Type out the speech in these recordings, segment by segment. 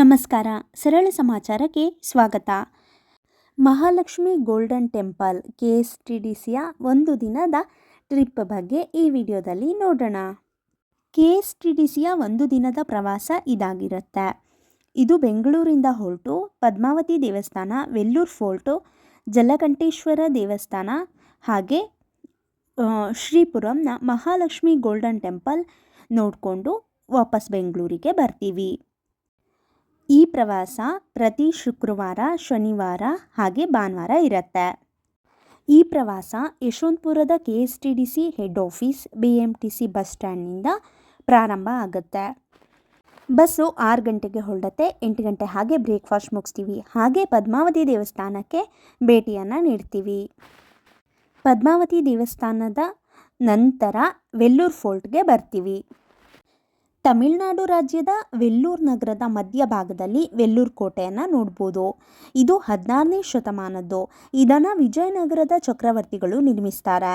ನಮಸ್ಕಾರ. ಸರಳ ಸಮಾಚಾರಕ್ಕೆ ಸ್ವಾಗತ. Mahalakshmi golden temple K S T D ಸಿಯ ಒಂದು ದಿನದ ಟ್ರಿಪ್ ಬಗ್ಗೆ ಈ ವಿಡಿಯೋದಲ್ಲಿ ನೋಡೋಣ. ಕೆ ಎಸ್ ಟಿ ಡಿ ಸಿಯ ಒಂದು ದಿನದ ಪ್ರವಾಸ ಇದಾಗಿರುತ್ತೆ. ಇದು ಬೆಂಗಳೂರಿಂದ ಹೊರಟು ಪದ್ಮಾವತಿ ದೇವಸ್ಥಾನ, ವೆಲ್ಲೂರ್ ಫೋರ್ಟು, ಜಲಕಂಠೇಶ್ವರ ದೇವಸ್ಥಾನ ಹಾಗೆ ಶ್ರೀಪುರಂನ ಮಹಾಲಕ್ಷ್ಮಿ ಗೋಲ್ಡನ್ ಟೆಂಪಲ್ ನೋಡಿಕೊಂಡು ವಾಪಸ್ ಬೆಂಗಳೂರಿಗೆ ಬರ್ತೀವಿ. ಈ ಪ್ರವಾಸ ಪ್ರತಿ ಶುಕ್ರವಾರ, ಶನಿವಾರ ಹಾಗೆ ಭಾನುವಾರ ಇರುತ್ತೆ. ಈ ಪ್ರವಾಸ ಯಶವಂತಪುರದ K S T D C head office B M T C bus ಸ್ಟ್ಯಾಂಡ್ನಿಂದ ಪ್ರಾರಂಭ ಆಗುತ್ತೆ. ಬಸ್ಸು ಆರು ಗಂಟೆಗೆ ಹೊರಡುತ್ತೆ, ಎಂಟು ಗಂಟೆ ಹಾಗೆ ಬ್ರೇಕ್ಫಾಸ್ಟ್ ಮುಗಿಸ್ತೀವಿ. ಹಾಗೆ ಪದ್ಮಾವತಿ ದೇವಸ್ಥಾನಕ್ಕೆ ಭೇಟಿಯನ್ನು ನೀಡ್ತೀವಿ. ಪದ್ಮಾವತಿ ದೇವಸ್ಥಾನದ ನಂತರ ವೆಲ್ಲೂರು ಫೋರ್ಟ್ಗೆ ಬರ್ತೀವಿ. ತಮಿಳುನಾಡು ರಾಜ್ಯದ ವೆಲ್ಲೂರ್ ನಗರದ ಮಧ್ಯಭಾಗದಲ್ಲಿ ವೆಲ್ಲೂರ್ ಕೋಟೆಯನ್ನು ನೋಡ್ಬೋದು. ಇದು ಹದಿನಾರನೇ ಶತಮಾನದ್ದು. ಇದನ್ನು ವಿಜಯನಗರದ ಚಕ್ರವರ್ತಿಗಳು ನಿರ್ಮಿಸ್ತಾರೆ.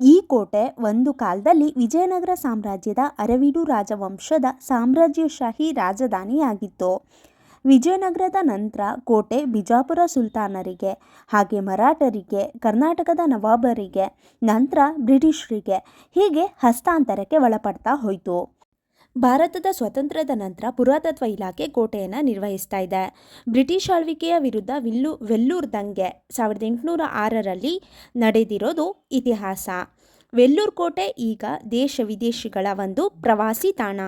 ಈ ಕೋಟೆ ಒಂದು ಕಾಲದಲ್ಲಿ ವಿಜಯನಗರ ಸಾಮ್ರಾಜ್ಯದ ಅರವಿಡು ರಾಜವಂಶದ ಸಾಮ್ರಾಜ್ಯಶಾಹಿ ರಾಜಧಾನಿಯಾಗಿತ್ತು. ವಿಜಯನಗರದ ನಂತರ ಕೋಟೆ ಬಿಜಾಪುರ ಸುಲ್ತಾನರಿಗೆ, ಹಾಗೆ ಮರಾಠರಿಗೆ, ಕರ್ನಾಟಕದ ನವಾಬರಿಗೆ, ನಂತರ ಬ್ರಿಟಿಷರಿಗೆ ಹೀಗೆ ಹಸ್ತಾಂತರಕ್ಕೆ ಒಳಪಡ್ತಾ ಹೋಯಿತು. ಭಾರತದ ಸ್ವಾತಂತ್ರ್ಯದ ನಂತರ ಪುರಾತತ್ವ ಇಲಾಖೆ ಕೋಟೆಯನ್ನು ನಿರ್ವಹಿಸ್ತಾ ಇದೆ. ಬ್ರಿಟಿಷ್ ಆಳ್ವಿಕೆಯ ವಿರುದ್ಧ ವಿಲ್ಲು, ವೆಲ್ಲೂರ್ ದಂಗೆ ಸಾವಿರದ ಎಂಟುನೂರ ಆರರಲ್ಲಿ ನಡೆದಿರೋದು ಇತಿಹಾಸ. ವೆಲ್ಲೂರ್ ಕೋಟೆ ಈಗ ದೇಶ ವಿದೇಶಿಗಳ ಒಂದು ಪ್ರವಾಸಿ ತಾಣ.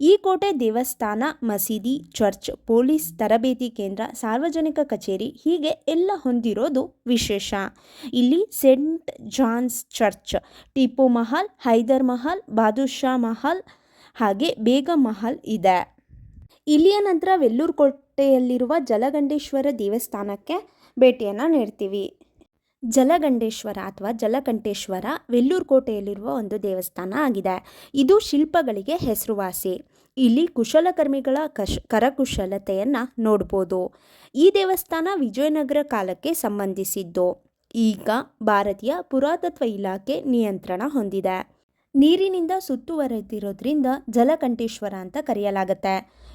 ಈ ಕೋಟೆ ದೇವಸ್ಥಾನ, ಮಸೀದಿ, ಚರ್ಚ್, ಪೊಲೀಸ್ ತರಬೇತಿ ಕೇಂದ್ರ, ಸಾರ್ವಜನಿಕ ಕಚೇರಿ ಹೀಗೆ ಎಲ್ಲ ಹೊಂದಿರೋದು ವಿಶೇಷ. ಇಲ್ಲಿ saint John's church, Tipu Mahal, Haider Mahal, Badusha Mahal ಹಾಗೆ ಬೇಗ ಮಹಲ್ ಇದೆ. ಇಲ್ಲಿಯ ನಂತರ ವೆಲ್ಲೂರು ಕೋಟೆಯಲ್ಲಿರುವ ಜಲಗಂಡೇಶ್ವರ ದೇವಸ್ಥಾನಕ್ಕೆ ಭೇಟಿಯನ್ನು ನೀಡ್ತೀವಿ. ಜಲಗಂಡೇಶ್ವರ ಅಥವಾ ಜಲಕಂಠೇಶ್ವರ ವೆಲ್ಲೂರು ಕೋಟೆಯಲ್ಲಿರುವ ಒಂದು ದೇವಸ್ಥಾನ ಆಗಿದೆ. ಇದು ಶಿಲ್ಪಗಳಿಗೆ ಹೆಸರುವಾಸಿ. ಇಲ್ಲಿ ಕುಶಲಕರ್ಮಿಗಳ ಕಶ್, ಕರಕುಶಲತೆಯನ್ನು ನೋಡ್ಬೋದು. ಈ ದೇವಸ್ಥಾನ ವಿಜಯನಗರ ಕಾಲಕ್ಕೆ ಸಂಬಂಧಿಸಿದ್ದು. ಈಗ ಭಾರತೀಯ ಪುರಾತತ್ವ ಇಲಾಖೆ ನಿಯಂತ್ರಣ ಹೊಂದಿದೆ. ನೀರಿನಿಂದ ಸುತ್ತುವರೆದಿರೋದ್ರಿಂದ ಜಲಕಂಠೇಶ್ವರ ಅಂತ ಕರೆಯಲಾಗುತ್ತೆ.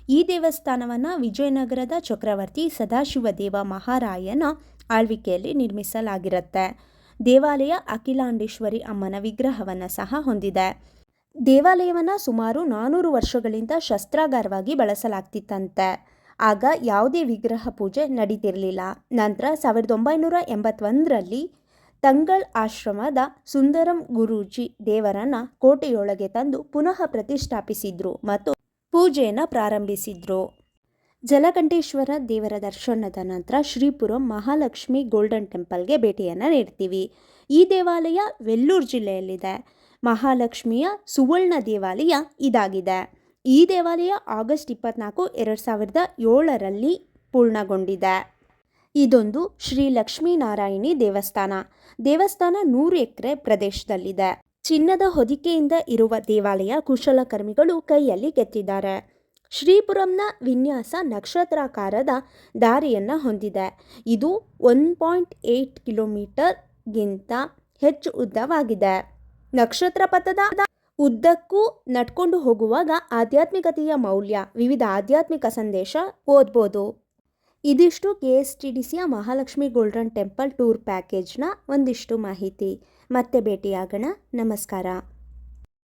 ಈ ದೇವಸ್ಥಾನವನ್ನು ವಿಜಯನಗರದ ಚಕ್ರವರ್ತಿ ಸದಾಶಿವದೇವ ಮಹಾರಾಯನ ಆಳ್ವಿಕೆಯಲ್ಲಿ ನಿರ್ಮಿಸಲಾಗಿರುತ್ತೆ. ದೇವಾಲಯ ಅಖಿಲಾಂಡೇಶ್ವರಿ ಅಮ್ಮನ ವಿಗ್ರಹವನ್ನು ಸಹ ಹೊಂದಿದೆ. ದೇವಾಲಯವನ್ನು ಸುಮಾರು ನಾನ್ನೂರು ವರ್ಷಗಳಿಂದ ಶಸ್ತ್ರಾಗಾರವಾಗಿ ಬಳಸಲಾಗ್ತಿತ್ತಂತೆ. ಆಗ ಯಾವುದೇ ವಿಗ್ರಹ ಪೂಜೆ ನಡೀತಿರಲಿಲ್ಲ. ನಂತರ ಸಾವಿರದ ಒಂಬೈನೂರ ಎಂಬತ್ತೊಂದರಲ್ಲಿ ತಂಗಳ್ ಆಶ್ರಮದ ಸುಂದರಂ ಗುರೂಜಿ ದೇವರನ್ನ ಕೋಟೆಯೊಳಗೆ ತಂದು ಪುನಃ ಪ್ರತಿಷ್ಠಾಪಿಸಿದ್ರು ಮತ್ತು ಪೂಜೆಯನ್ನು ಪ್ರಾರಂಭಿಸಿದ್ರು. ಜಲಕಂಠೇಶ್ವರ ದೇವರ ದರ್ಶನದ ನಂತರ ಶ್ರೀಪುರಂ ಮಹಾಲಕ್ಷ್ಮಿ ಗೋಲ್ಡನ್ ಟೆಂಪಲ್ಗೆ ಭೇಟಿಯನ್ನು ನೀಡ್ತೀವಿ. ಈ ದೇವಾಲಯ ವೆಲ್ಲೂರ್ ಜಿಲ್ಲೆಯಲ್ಲಿದೆ. ಮಹಾಲಕ್ಷ್ಮಿಯ ಸುವರ್ಣ ದೇವಾಲಯ ಇದಾಗಿದೆ. ಈ ದೇವಾಲಯ ಆಗಸ್ಟ್ ಇಪ್ಪತ್ನಾಲ್ಕು, ಎರಡು ಸಾವಿರದ ಏಳರಲ್ಲಿ ಪೂರ್ಣಗೊಂಡಿದೆ. ಇದೊಂದು ಶ್ರೀ ಲಕ್ಷ್ಮೀನಾರಾಯಣಿ ದೇವಸ್ಥಾನ. ದೇವಸ್ಥಾನ ನೂರು ಎಕರೆ ಪ್ರದೇಶದಲ್ಲಿದೆ. ಚಿನ್ನದ ಹೊದಿಕೆಯಿಂದ ಇರುವ ದೇವಾಲಯ ಕುಶಲಕರ್ಮಿಗಳು ಕೈಯಲ್ಲಿ ಕೆತ್ತಿದ್ದಾರೆ. ಶ್ರೀಪುರಂನ ವಿನ್ಯಾಸ ನಕ್ಷತ್ರಾಕಾರದ ದಾರಿಯನ್ನು ಹೊಂದಿದೆ. ಇದು ಒನ್ ಪಾಯಿಂಟ್ ಏಯ್ಟ್ ಕಿಲೋಮೀಟರ್ಗಿಂತ ಹೆಚ್ಚು ಉದ್ದವಾಗಿದೆ. ನಕ್ಷತ್ರ ಪಥದ ಉದ್ದಕ್ಕೂ ನಡ್ಕೊಂಡು ಹೋಗುವಾಗ ಆಧ್ಯಾತ್ಮಿಕತೆಯ ಮೌಲ್ಯ, ವಿವಿಧ ಆಧ್ಯಾತ್ಮಿಕ ಸಂದೇಶ ಓದ್ಬೋದು. ಇದಿಷ್ಟು ಕೆ ಎಸ್ ಟಿ ಡಿ ಸಿಯ ಮಹಾಲಕ್ಷ್ಮಿ ಗೋಲ್ಡನ್ ಟೆಂಪಲ್ ಟೂರ್ ಪ್ಯಾಕೇಜ್ನ ಒಂದಿಷ್ಟು ಮಾಹಿತಿ. ಮತ್ತೆ ಭೇಟಿಯಾಗೋಣ. ನಮಸ್ಕಾರ.